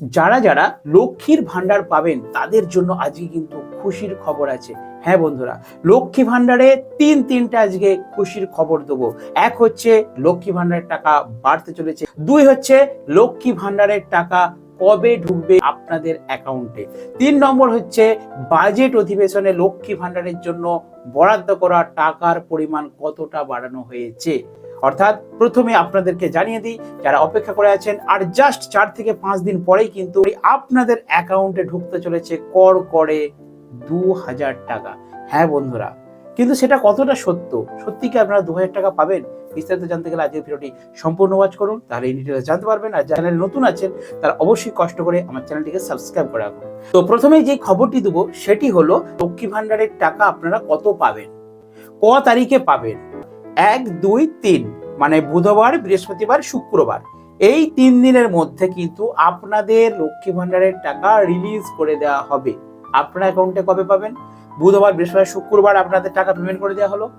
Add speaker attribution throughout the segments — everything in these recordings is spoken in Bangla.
Speaker 1: যারা যারা লক্ষ্মীর ভান্ডার পাবেন, তাদের জন্য আজকে কিন্তু খুশির খবর আছে। হ্যাঁ বন্ধুরা, লক্ষ্মী ভান্ডারে তিন তিনটা আজকে খুশির খবর দেবো। এক হচ্ছে লক্ষ্মী ভান্ডারের টাকা বাড়তে চলেছে। দুই হচ্ছে লক্ষ্মী ভান্ডারের টাকা কবে ঢুকবে আপনাদের অ্যাকাউন্টে। তিন নম্বর হচ্ছে বাজেট অধিবেশনে লক্ষ্মী ভান্ডারের জন্য বরাদ্দ করা টাকার পরিমাণ কতটা বাড়ানো হয়েছে। অর্থাৎ প্রথমে আপনাদেরকে জানিয়ে দিই, যারা অপেক্ষা করে আছেন, আর জাস্ট চার থেকে পাঁচ দিন পরেই কিন্তু আপনাদের অ্যাকাউন্টে ঢুকতে চলেছে কর করে দু হাজার টাকা। হ্যাঁ বন্ধুরা, কিন্তু সেটা কতটা সত্য? সত্যি কি আপনারা দু হাজার টাকা পাবেন? বিস্তারিত জানতে গেলে আজকের ভিডিওটি সম্পূর্ণ ওয়াচ করুন, তাহলে এই ডিটেলস জানতে পারবেন, আর চ্যানেল নতুন আছেন, তারা অবশ্যই কষ্ট করে আমার চ্যানেলটিকে সাবস্ক্রাইব করে রাখুন। তো প্রথমেই যে খবরটি দেবো, সেটি হলো লক্ষ্মী ভান্ডারের টাকা আপনারা কত পাবেন? ক তারিখে পাবেন? এক, দুই, তিন। মানে বুধবার, বৃহস্পতিবার, শুক্রবার। এই তিন দিনের মধ্যে কিন্তু আপনাদের লক্ষ্মী ভান্ডারের টাকা রিলিজ করে দেওয়া হবে। আপনার অ্যাকাউন্টে কবে পাবেন? বুধবার, বৃহস্পতিবার, শুক্রবার আপনাদের টাকা পেমেন্ট করে দেওয়া হলো।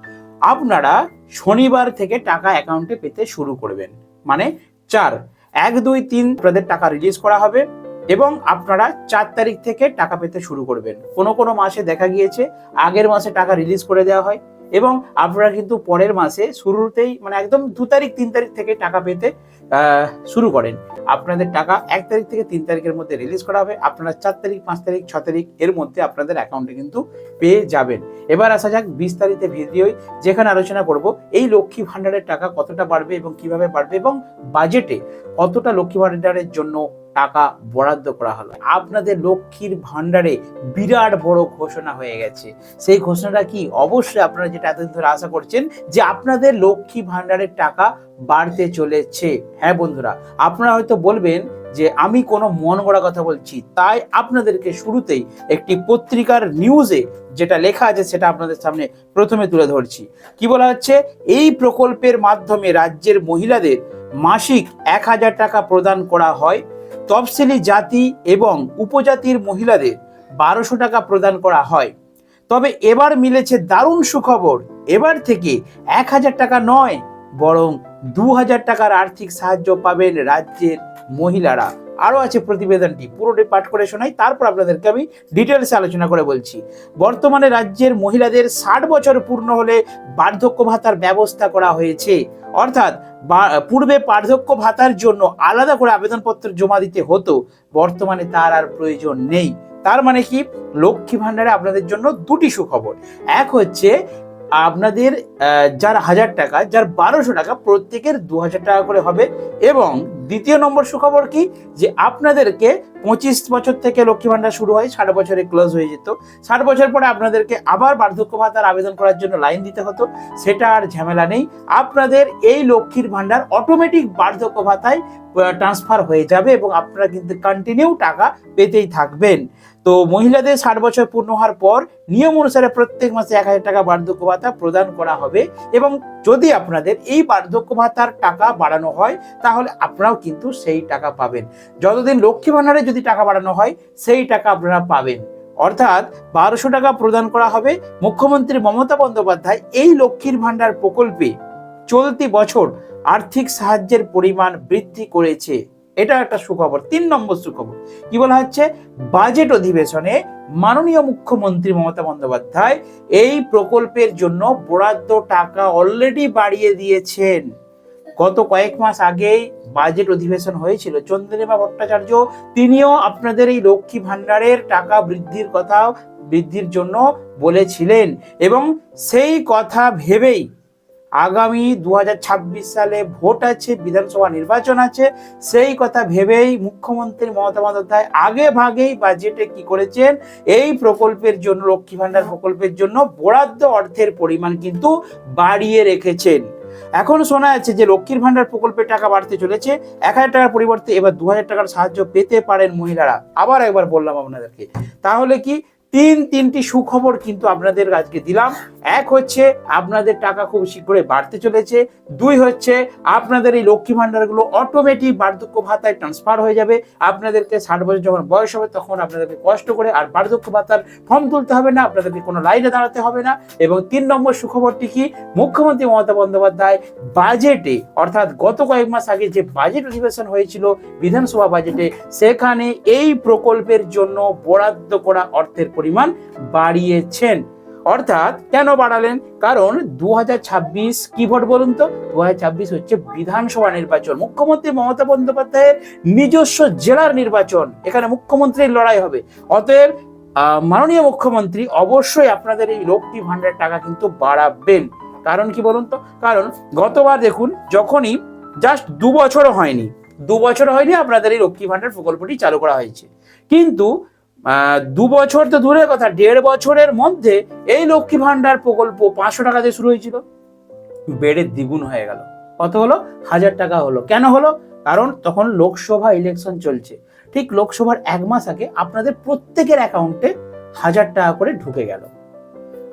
Speaker 1: আপনারা শনিবার থেকে টাকা অ্যাকাউন্টে পেতে শুরু করবেন। মানে চার, এক, দুই, তিন আপনাদের টাকা রিলিজ করা হবে এবং আপনারা চার তারিখ থেকে টাকা পেতে শুরু করবেন। কোনো কোনো মাসে দেখা গিয়েছে আগের মাসে টাকা রিলিজ করে দেওয়া হয়। এবং আপনারা কিন্তু পরের মাসে শুরুতেই মানে একদম দু তারিখ, তিন তারিখ থেকে টাকা পেতে শুরু করেন। আপনাদের টাকা এক তারিখ থেকে তিন তারিখের মধ্যে রিলিজ করা হবে। আপনারা চার তারিখ, পাঁচ তারিখ, ছ তারিখ এর মধ্যে আপনাদের অ্যাকাউন্টে কিন্তু পেয়ে যাবেন। এবার আসা যাক বিস্তারিত ভিডিওই যেখানে আলোচনা করব, এই লক্ষ্মী ভান্ডারের টাকা কতটা বাড়বে এবং কীভাবে বাড়বে এবং বাজেটে কতটা লক্ষ্মী ভান্ডারের জন্য টাকা বরাদ্দ করা হলো। আপনাদের লক্ষ্মীর ভান্ডারে বিরাট বড় ঘোষণা হয়ে গেছে। সেই ঘোষণাটা কি? অবশ্যই আপনারা যেটা এতদিন ধরে আশা করছেন যে আপনাদের লক্ষ্মী ভান্ডারের টাকা বাড়তে চলেছে। হ্যাঁ বন্ধুরা, আপনারা হয়তো বলবেন যে আমি কোনো মন গড়া কথা বলছি, তাই আপনাদেরকে শুরুতেই একটি পত্রিকার নিউজে যেটা লেখা আছে সেটা আপনাদের সামনে প্রথমে তুলে ধরছি। কি বলা হচ্ছে? এই প্রকল্পের মাধ্যমে রাজ্যের মহিলাদের মাসিক এক হাজার টাকা প্রদান করা হয়। তফসিলি জাতি এবং উপজাতির মহিলাদের বারোশো টাকা প্রদান করা হয়। তবে এবার মিলেছে দারুণ সুখবর। এবার থেকে এক হাজার টাকা নয়, বরং দু হাজার টাকার আর্থিক সাহায্য পাবেন রাজ্যের মহিলারা। আরও আছে প্রতিবেদনটি পুরোটি পাঠ করে শোনাই, তারপর আপনাদেরকে আমি ডিটেলসে আলোচনা করে বলছি। বর্তমানে রাজ্যের মহিলাদের ষাট বছর পূর্ণ হলে বার্ধক্য ভাতার ব্যবস্থা করা হয়েছে। অর্থাৎ পূর্বে বার্ধক্য ভাতার জন্য আলাদা করে আবেদনপত্র জমা দিতে হতো, বর্তমানে তার আর প্রয়োজন নেই। তার মানে কি? লক্ষ্মী ভাণ্ডারে আপনাদের জন্য দুটি সুখবর। এক হচ্ছে, আপনাদের যার হাজার টাকা, যার বারোশো টাকা প্রত্যেকের দু হাজার টাকা করে হবে এবং দ্বিতীয় নম্বর সুখবর কি? যে আপনাদেরকে পঁচিশ বছর থেকে লক্ষ্মী ভান্ডার শুরু হয়, ষাট বছরে ক্লোজ হয়ে যেত। ষাট বছর পরে আপনাদেরকে আবার বার্ধক্য ভাতার আবেদন করার জন্য লাইন দিতে হতো। সেটা আর ঝামেলা নেই। আপনাদের এই লক্ষ্মীর ভান্ডার অটোমেটিক বার্ধক্য ভাতায় ট্রান্সফার হয়ে যাবে এবং আপনারা কিন্তু কন্টিনিউ টাকা পেতেই থাকবেন। তো মহিলাদের ষাট বছর পূর্ণ হওয়ার পর নিয়ম অনুসারে প্রত্যেক মাসে এক হাজার টাকা বার্ধক্য ভাতা প্রদান করা হবে এবং যদি আপনাদের এই বার্ধক্য ভাতার টাকা বাড়ানো হয়, তাহলে আপনারাও কিন্তু সেই টাকা পাবেন। যতদিন লক্ষ্মী ভাণ্ডারে যদি টাকা বাড়ানো হয়, সেই টাকা আপনারা পাবেন। অর্থাৎ বারোশো টাকা প্রদান করা হবে। মুখ্যমন্ত্রী মমতা বন্দ্যোপাধ্যায় এই লক্ষ্মীর ভাণ্ডার প্রকল্পে চলতি বছর আর্থিক সাহায্যের পরিমাণ বৃদ্ধি করেছে। এটা একটা সুখবর। তিন নম্বর সুখবর। কি বলা হচ্ছে? বাজেট অধিবেশনে মাননীয় মুখ্যমন্ত্রী মমতা বন্দ্যোপাধ্যায় এই প্রকল্পের জন্য বরাদ্দ টাকা অলরেডি বাড়িয়ে দিয়েছেন। গত কয়েক মাস আগেই বাজেট অধিবেশন হয়েছিল। চন্দ্রিমা ভট্টাচার্য, তিনিও আপনাদের এই লক্ষ্মী ভাণ্ডারের টাকা বৃদ্ধির কথা বৃদ্ধির জন্য বলেছিলেন এবং সেই কথা ভেবেই আগামী দু হাজার ছাব্বিশ সালে ভোট আছে, বিধানসভা নির্বাচন আছে। সেই কথা ভেবেই মুখ্যমন্ত্রী মমতা বন্দ্যোপাধ্যায় আগে ভাগেই বাজেটে কি করেছেন? এই প্রকল্পের জন্য, লক্ষ্মী ভাণ্ডার প্রকল্পের জন্য বরাদ্দ অর্থের পরিমাণ কিন্তু বাড়িয়ে রেখেছেন। এখন শোনা যাচ্ছে যে লক্ষ্মীর ভাণ্ডার প্রকল্পের টাকা বাড়তে চলেছে। এক হাজার টাকার পরিবর্তে এবার দু হাজার টাকার সাহায্য পেতে পারেন মহিলারা। আবার একবার বললাম আপনাদেরকে। তাহলে কি তিন তিনটি সুখবর কিন্তু আপনাদের আজকে দিলাম। এক হচ্ছে, আপনাদের টাকা খুব শীঘ্রই বাড়তে চলেছে। দুই হচ্ছে, আপনাদের এই লক্ষ্মী ভান্ডারগুলো অটোমেটিক বার্ধক্য ভাতায় ট্রান্সফার হয়ে যাবে। আপনাদেরকে ষাট বছর যখন বয়স হবে, তখন আপনাদেরকে কষ্ট করে আর বার্ধক্য ভাতার ফর্ম তুলতে হবে না, আপনাদেরকে কোনো লাইনে দাঁড়াতে হবে না। এবং তিন নম্বর সুখবরটি কি? মুখ্যমন্ত্রী মমতা বন্দ্যোপাধ্যায় বাজেটে অর্থাৎ গত কয়েক মাস আগে যে বাজেট অধিবেশন হয়েছিল, বিধানসভা বাজেটে সেখানে এই প্রকল্পের জন্য বরাদ্দ করা অর্থের পরিমাণ বাড়িয়েছেন। অর্থাৎ কেন বাড়ালেন? কারণ দু কি ভোট বলুন তো? দু হচ্ছে বিধানসভা নির্বাচন। মুখ্যমন্ত্রী মমতা বন্দ্যোপাধ্যায়ের নিজস্ব জেলার নির্বাচন। এখানে মুখ্যমন্ত্রীর লড়াই হবে। অতএব মাননীয় মুখ্যমন্ত্রী অবশ্যই আপনাদের এই লক্ষ্মী ভান্ডার টাকা কিন্তু বাড়াবেন। কারণ কি বলুন তো? কারণ গতবার দেখুন, যখনই জাস্ট দু বছরও হয়নি দু বছর হয়নি আপনাদের এই লক্ষ্মী ভান্ডার প্রকল্পটি চালু করা হয়েছে। কিন্তু দু বছর তো দূরের কথা, দেড় বছরের মধ্যে এই লক্ষ্মী ভান্ডার প্রকল্প পাঁচশো টাকা দিয়ে শুরু হয়েছিল। বেড়ে দ্বিগুণ হয়ে গেল। কত হলো? হাজার টাকা হলো। কেন হলো? কারণ তখন লোকসভা ইলেকশন চলছে। ঠিক লোকসভার এক মাস আগে আপনাদের প্রত্যেকের অ্যাকাউন্টে হাজার টাকা করে ঢুকে গেল।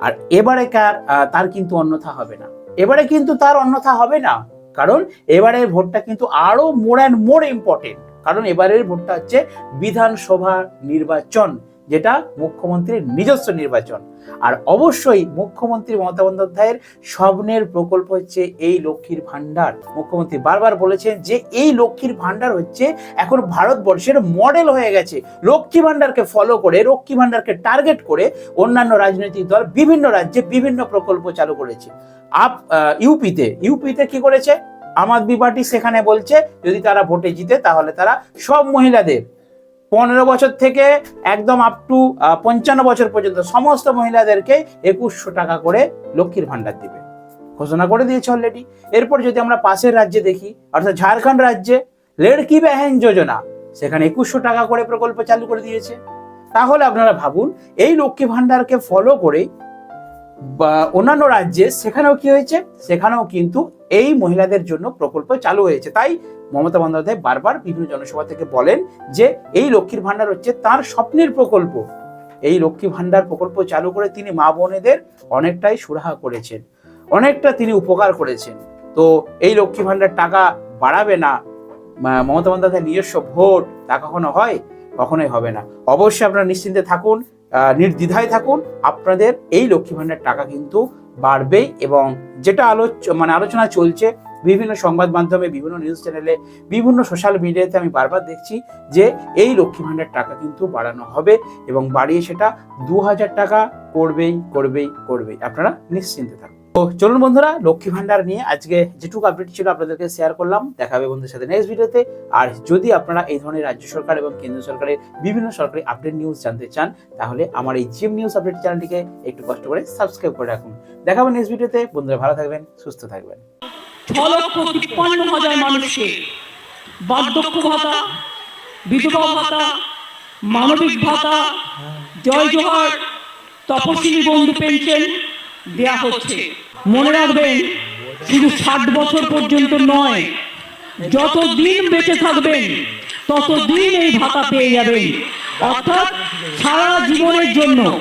Speaker 1: আর এবারে কার? তার কিন্তু অন্যথা হবে না। এবারে কিন্তু তার অন্যথা হবে না। কারণ এবারের ভোটটা কিন্তু আরও মোর অ্যান্ড মোর ইম্পর্টেন্ট কারণ এবারের ভোটটা হচ্ছে বিধানসভা নির্বাচন, যেটা মুখ্যমন্ত্রীর নিজস্ব নির্বাচন। আর অবশ্যই মুখ্যমন্ত্রী মমতা বন্দ্যোপাধ্যায়ের স্বপ্নের প্রকল্প হচ্ছে এই লক্ষ্মীর ভাণ্ডার। মুখ্যমন্ত্রী বারবার বলেছেন যে এই লক্ষ্মীর ভান্ডার হচ্ছে এখন ভারতবর্ষের মডেল হয়ে গেছে। লক্ষ্মী ভান্ডারকে ফলো করে, লক্ষ্মী ভান্ডারকে টার্গেট করে অন্যান্য রাজনৈতিক দল বিভিন্ন রাজ্যে বিভিন্ন প্রকল্প চালু করেছে। আপ ইউপিতে ইউপিতে কি করেছে? আম আদমি পার্টি সেখানে বলছে, যদি তারা ভোটে জিতে, তাহলে তারা সব মহিলাদের। পনেরো বছর থেকে একদম আপ টু পঞ্চান্ন বছর পর্যন্ত সমস্ত মহিলাদেরকে একুশশো টাকা করে লক্ষ্মীর ভাণ্ডার দিবে। ঘোষণা করে দিয়েছে অলরেডি এরপর যদি আমরা পাশের রাজ্যে দেখি, অর্থাৎ ঝাড়খণ্ড রাজ্যে, লেড়কি বেহেন যোজনা, সেখানে একুশশো টাকা করে প্রকল্প চালু করে দিয়েছে। তাহলে আপনারা ভাবুন, এই লক্ষ্মী ভাণ্ডারকে ফলো করে, বা অন্যান্য রাজ্যে, সেখানেও কি হয়েছে? সেখানেও কিন্তু এই মহিলাদের জন্য প্রকল্প চালু হয়েছে। তাই মমতা বন্দ্যোপাধ্যায় বারবার বিভিন্ন জনসভা থেকে বলেন যে, এই লক্ষ্মীর ভান্ডার হচ্ছে তার স্বপ্নের প্রকল্প। এই লক্ষ্মী ভান্ডার প্রকল্প চালু করে তিনি মা বোনেদের অনেকটাই সুরাহা করেছেন, অনেকটা তিনি উপকার করেছেন। তো এই লক্ষ্মী ভান্ডার টাকা বাড়াবে না মমতা বন্দ্যোপাধ্যায় নিজস্ব ভোট, তা কখনো হয়? কখনোই হবে না। অবশ্যই আপনারা নিশ্চিন্তে থাকুন নির্দ্বিধায় থাকুন। আপনাদের এই লক্ষ্মী ভান্ডার টাকা কিন্তু বাড়বেই এবং যেটা আলোচ মানে আলোচনা চলছে বিভিন্ন সংবাদ মাধ্যমে, বিভিন্ন নিউজ চ্যানেলে বিভিন্ন সোশ্যাল মিডিয়াতে আমি বারবার দেখছি যে এই লক্ষ্মী ভাণ্ডার টাকা কিন্তু বাড়ানো হবে এবং বাড়িয়ে সেটা দু হাজার টাকা করবেই করবেই করবেই। আপনারা নিশ্চিন্তে থাকুন। তো চলুন বন্ধুরা, লক্ষ্মী ভান্ডার নিয়ে আজকে যেটুকু আপডেট ছিল আপনাদেরকে শেয়ার করলাম। দেখা হবে বন্ধুদের সাথে নেক্সট ভিডিওতে আর যদি আপনারা এই ধরনের রাজ্য সরকার এবং কেন্দ্র সরকারের বিভিন্ন সরকারি আপডেট নিউজ জানতে চান, তাহলে আমার এই জিএম নিউজ আপডেট চ্যানেলটিকে একটু কষ্ট করে সাবস্ক্রাইব করে রাখুন। দেখা হবে নেক্সট ভিডিওতে বন্ধুরা, ভালো থাকবেন, সুস্থ থাকবেন।
Speaker 2: বার্ধক্য ভাতা ভাতা, মানবিক ভাতা, জয় জোহার তপশিলি বন্ধু পেনশন দেয়া হচ্ছে। মনে রাখবেন শুধু ষাট বছর পর্যন্ত নয়। যত দিন বেঁচে থাকবেন ততদিন এই ভাতা পেয়ে যাবেন। অর্থাৎ সারা জীবনের জন্য।